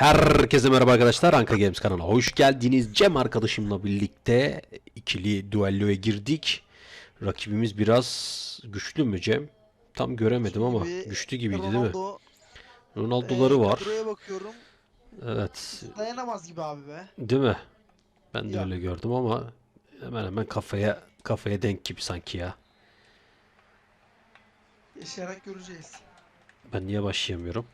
Herkese merhaba arkadaşlar. Anka Games kanalına hoş geldiniz. Cem arkadaşımla birlikte ikili duelloya girdik. Rakibimiz biraz güçlü mü Cem? Tam göremedim ama güçlü gibiydi değil mi? Ronaldo, Ronaldo'ları e, var. Evet. Dayanamaz gibi abi be. Değil mi? Ben de öyle gördüm ama hemen hemen kafaya kafaya denk gibi sanki ya. Yaşayarak göreceğiz. Ben niye başlayamıyorum?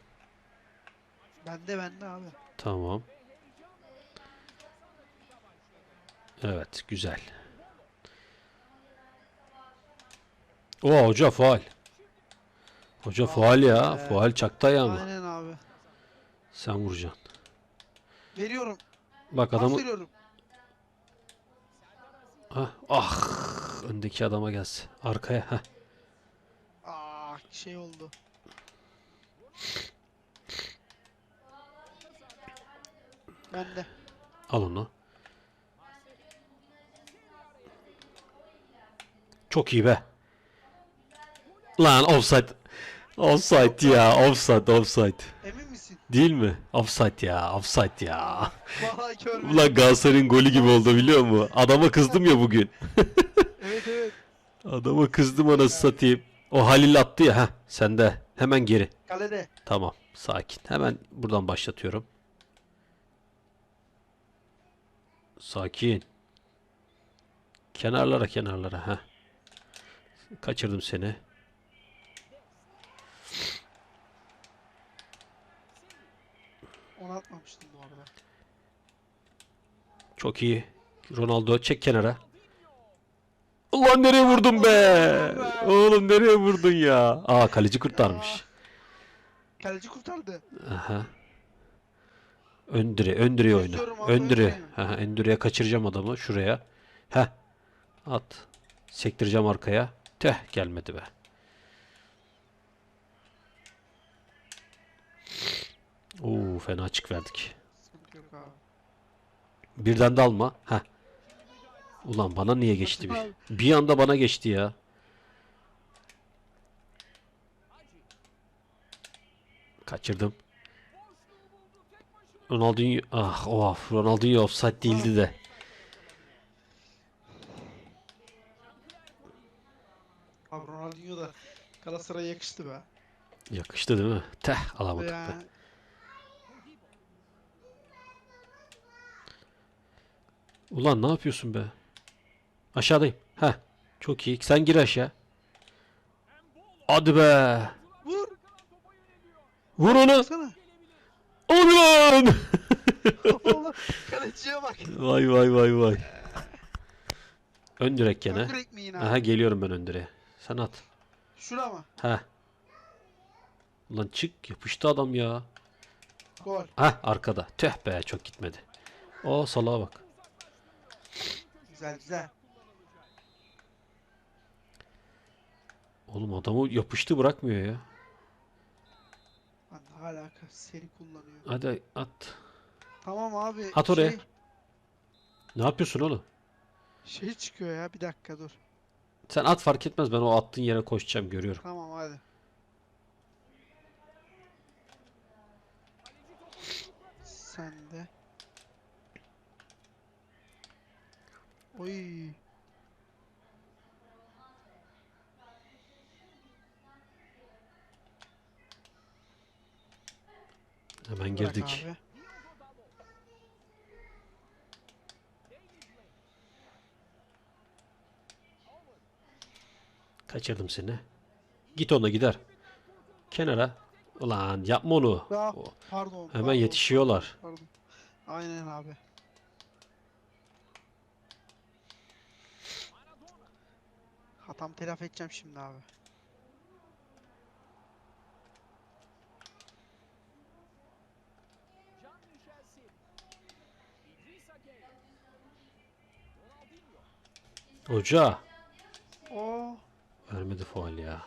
Bende bende abi. Tamam. Evet, güzel. Oo hoca faal. Hoca faal ya. be. Faal çaktı ayağımı. Aynen abi. Sen vuracaksın. Veriyorum. Bak Adamı... adamı... veriyorum. Ah, ah, öndeki adama gelsin. Arkaya. Aa şey oldu. Bende. Al onu. Çok iyi be. Lan offside. Offside ya. Offside, offside. Emin misin? Değil mi? Offside ya. Offside ya. Vallahi görmedim. Ulan Galatasaray'ın golü gibi oldu biliyor musun? Adama kızdım ya bugün. Evet evet. Adama kızdım anasını satayım. O Halil attı ya. Heh, sen de. Hemen geri. Kalede. Tamam. Sakin. Hemen buradan başlatıyorum. Sakin. Kenarlara kenarlara. Heh. Kaçırdım seni. Onu atmamıştım bu arada. Çok iyi. Ronaldo çek kenara. Ulan nereye vurdun be? Oğlum nereye vurdun ya? Aa kaleci kurtarmış. Kaleci kurtardı. Aha. Ön dire, ön direğe oyna. Kesiyorum abi, Ön direğe. öndeyim. Aha, ön direğe kaçıracağım adamı şuraya. Heh. At. Sektireceğim arkaya. Teh gelmedi be. Oo fena açık verdik. Sıkıntı yok abi. Birden de alma. Heh. Ulan bana niye geçti bir? Bir anda bana geçti ya. Kaçırdım. Ronaldinho ah of Ronaldinho offside değildi de. Abi Ronaldinho da Galatasaray'a yakıştı be. Yakıştı değil mi? Teh alamadık be. Ya, Ulan ne yapıyorsun be? Aşağıdayım. Heh. Çok iyi. Sen gir aşağı. Hadi be. vur. Vur onu. Sana. Ulan. Allah. Kaleciye bak. vay vay vay vay. Ön direk gene. Öldür ekmeğini abi. Aha geliyorum ben ön direğe. Sen at. Şura mı? Ha. Ulan çık yapıştı adam ya. Gol. Ha arkada. Tüh be çok gitmedi. O salağa bak. Güzel güzel. Oğlum adamı yapıştı bırakmıyor ya. Alaka seri kullanıyor. Hadi at. Tamam abi. At oraya. Şey, Ne yapıyorsun oğlum? şey çıkıyor ya bir dakika dur. Sen at fark etmez ben o attığın yere koşacağım görüyorum. Tamam hadi. Sen de. Oy. Hemen bırak girdik. abi. Kaçırdım seni. Git ona gider. Kenara. Ulan yapma onu. Ya, O- pardon. Hemen pardon, yetişiyorlar. Pardon. Aynen abi. Hatam telafi edeceğim şimdi abi. Hoca. Oo. Vermedi faul ya.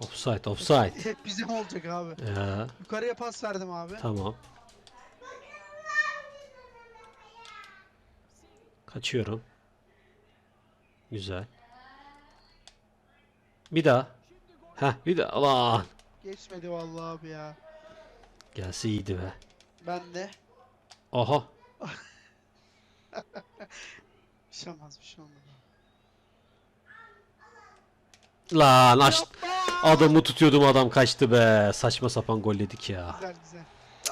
Offside offside. Hep mi olacak abi? Ya, Yukarıya pas verdim abi. tamam. Kaçıyorum. Güzel. Bir daha. Heh bir daha. Ulan. Geçmedi vallahi abi ya. Gelse iyiydi be. Ben de. Aha. Bir şey olmaz bir şey olmaz. Lan aç. Adamı tutuyordum adam kaçtı be. Saçma sapan gol yedik ya. Güzel güzel.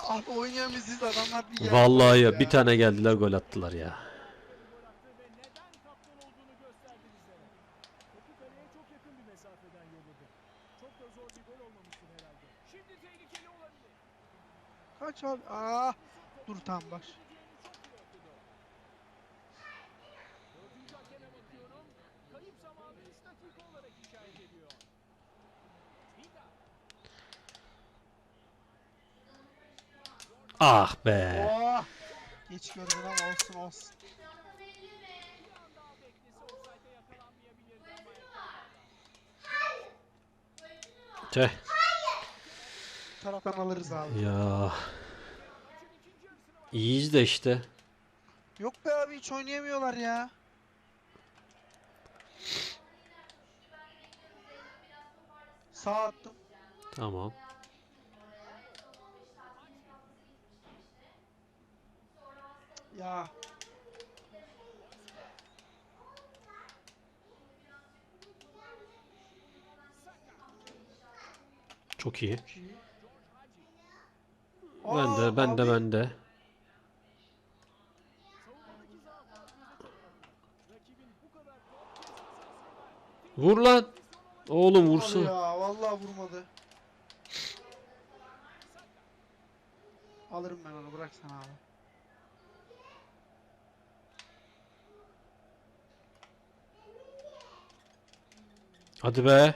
Abi oynayan biziz adamlar bir yer Vallahi ya bir tane geldiler gol attılar ya. Kaç abi? Aa. Dur tamam baş. Ah be. Oh. Geç gördün ama olsun olsun. Tüh. Taraftan alırız abi. Ya. İyiyiz de işte. Yok be abi hiç oynayamıyorlar ya. Sağ attım. Tamam. Ya. Çok iyi. Aa, Ben de ben de ben de. Vur lan. Oğlum vursun. Ya vallahi vurmadı. Alırım ben onu bırak sen abi. Hadi be.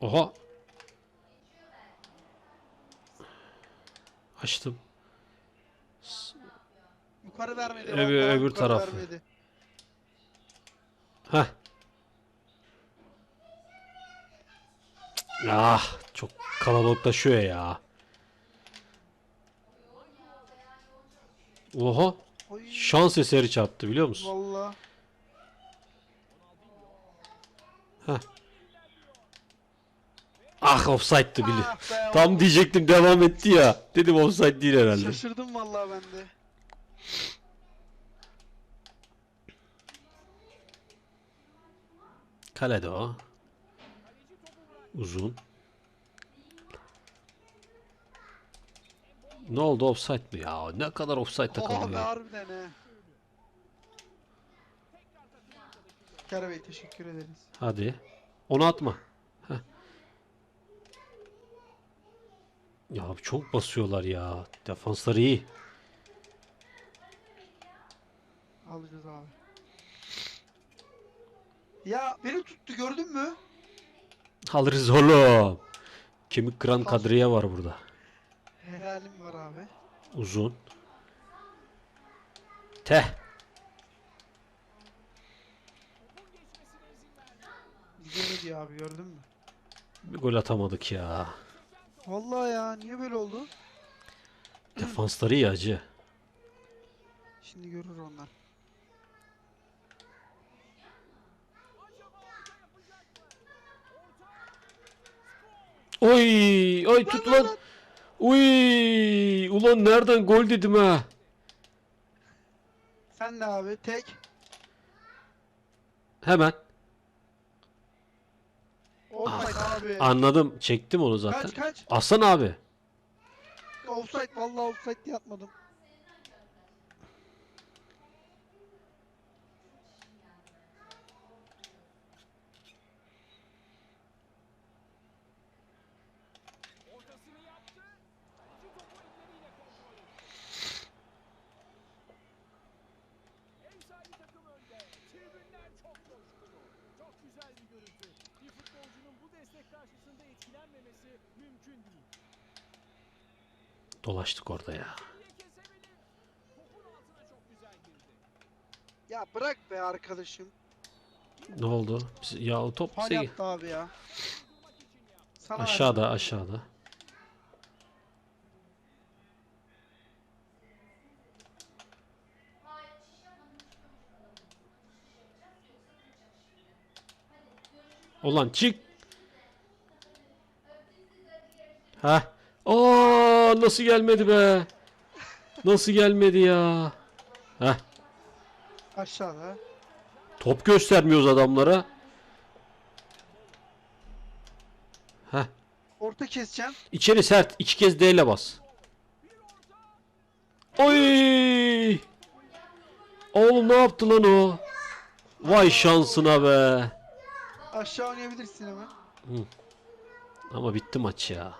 Oha. Açtım. Yukarı vermedi. Öbür- vallahi öbür yukarı tarafı. vermedi. Heh. Ah çok kalabalıklaşıyor ya. Oha. Oy, Şans eseri çarptı biliyor musun? Vallahi. Ah offside'dı bili. Ah be, Tam diyecektim devam etti ya. Dedim offside değil herhalde. Şaşırdım vallahi ben de. Kalede o. Uzun. Ne oldu offside mi ya? Ne kadar offside takıldı ya. harbiden he. Kara Bey teşekkür ederiz. Hadi. Onu atma. Heh. Ya çok basıyorlar ya. Defansları iyi. Alacağız abi. Ya beni tuttu gördün mü? Alırız oğlum. Kemik kıran Kadriye var burada. Helalim var abi. Uzun. Teh. Diyor abi gördün mü? Bir gol atamadık ya. Vallahi ya niye böyle oldu? Defansları iyi acı. Şimdi görür onlar. Oy, oy tut lan. Uy, ulan nereden gol dedim ha. Sen de abi tek. Hemen. Offside abi. Anladım. Çektim onu zaten. Kaç kaç. Aslan abi. Offside vallahi offside diye atmadım. Dolaştık orada ya. Ya bırak be arkadaşım. Ne oldu? Ya o top Fal bize- yaptı abi ya. Sana aşağıda verdim. aşağıda. Ulan çık. Ha? Aa nasıl gelmedi be? Nasıl gelmedi ya? Heh. Aşağıda. Top göstermiyoruz adamlara. Heh. Orta keseceğim. İçeri sert. iki kez D ile bas. Oy! Oğlum ne yaptı lan o? Vay şansına be. Aşağı oynayabilirsin hemen. Ama bitti maç ya.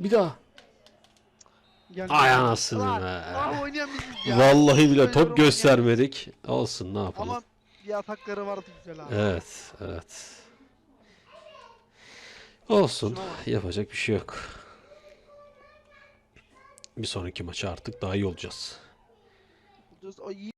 Bir daha. Gel. Ay anasını Lan, be. Ah oynayan biziz ya. Vallahi bile Böyle top oynayan- göstermedik. Olsun ne yapalım. Ama bir atakları vardı güzel abi. Evet, evet. Olsun. Şuna bak. Yapacak bir şey yok. Bir sonraki maça artık daha iyi olacağız. Ay, iyi.